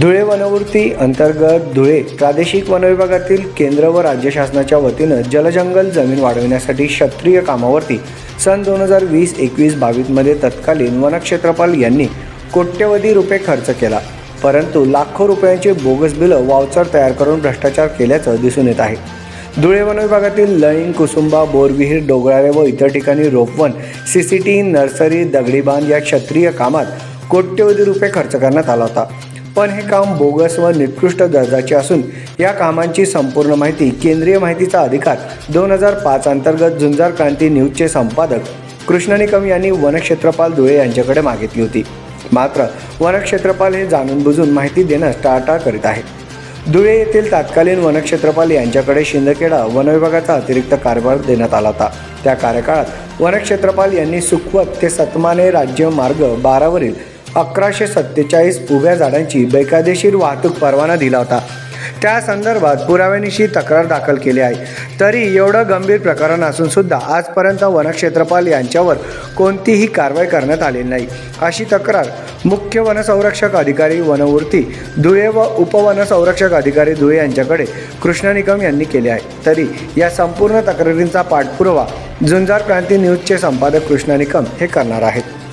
धुळे वनवृत्ती अंतर्गत धुळे प्रादेशिक वनविभागातील केंद्र व राज्य शासनाच्या वतीनं जलजंगल जमीन वाढविण्यासाठी क्षत्रिय कामावरती सन दोन हजार वीस एकवीस बावीसमध्ये तत्कालीन वनक्षेत्रपाल यांनी कोट्यवधी रुपये खर्च केला. परंतु लाखो रुपयांचे बोगस बिलं वावचर तयार करून भ्रष्टाचार केल्याचं दिसून येत आहे. धुळे वनविभागातील लईंग कुसुंबा बोरविहीर डोगराळे व इतर ठिकाणी रोपवन सी सी टी नर्सरी दगडी बांध या क्षत्रिय कामात कोट्यवधी रुपये खर्च करण्यात आला होता. पण हे काम बोगस व निकृष्ट दर्जाचे असून या कामांची संपूर्ण माहिती केंद्रीय माहितीचा अधिकार दोन हजार पाच अंतर्गत झुंजार क्रांती न्यूजचे संपादक कृष्ण निकम यांनी वनक्षेत्रपाल धुळे यांच्याकडे मागितली होती. मात्र वनक्षेत्रपाल हे जाणून बुजून माहिती देण्यास टाळटाळ करीत आहेत. धुळे येथील तत्कालीन वनक्षेत्रपाल यांच्याकडे शिंदखेडा वनविभागाचा अतिरिक्त कारभार देण्यात आला होता. त्या कार्यकाळात वनक्षेत्रपाल यांनी सुखवत ते सतमाने राज्य मार्ग बारावरील अकराशे सत्तेचाळीस उभ्या झाडांची बेकायदेशीर वाहतूक परवाना दिला होता. त्या संदर्भात पुराव्यानिशी तक्रार दाखल केली आहे. तरी एवढं गंभीर प्रकरण असून सुद्धा आजपर्यंत वनक्षेत्रपाल यांच्यावर कोणतीही कारवाई करण्यात आलेली नाही. अशी तक्रार मुख्य वनसंरक्षक अधिकारी वनवृत्ती धुळे व उपवनसंरक्षक अधिकारी धुळे यांच्याकडे कृष्ण निकम यांनी केली आहे. तरी या संपूर्ण तक्रारींचा पाठपुरावा झुंजार क्रांती न्यूजचे संपादक कृष्ण निकम हे करणार आहेत.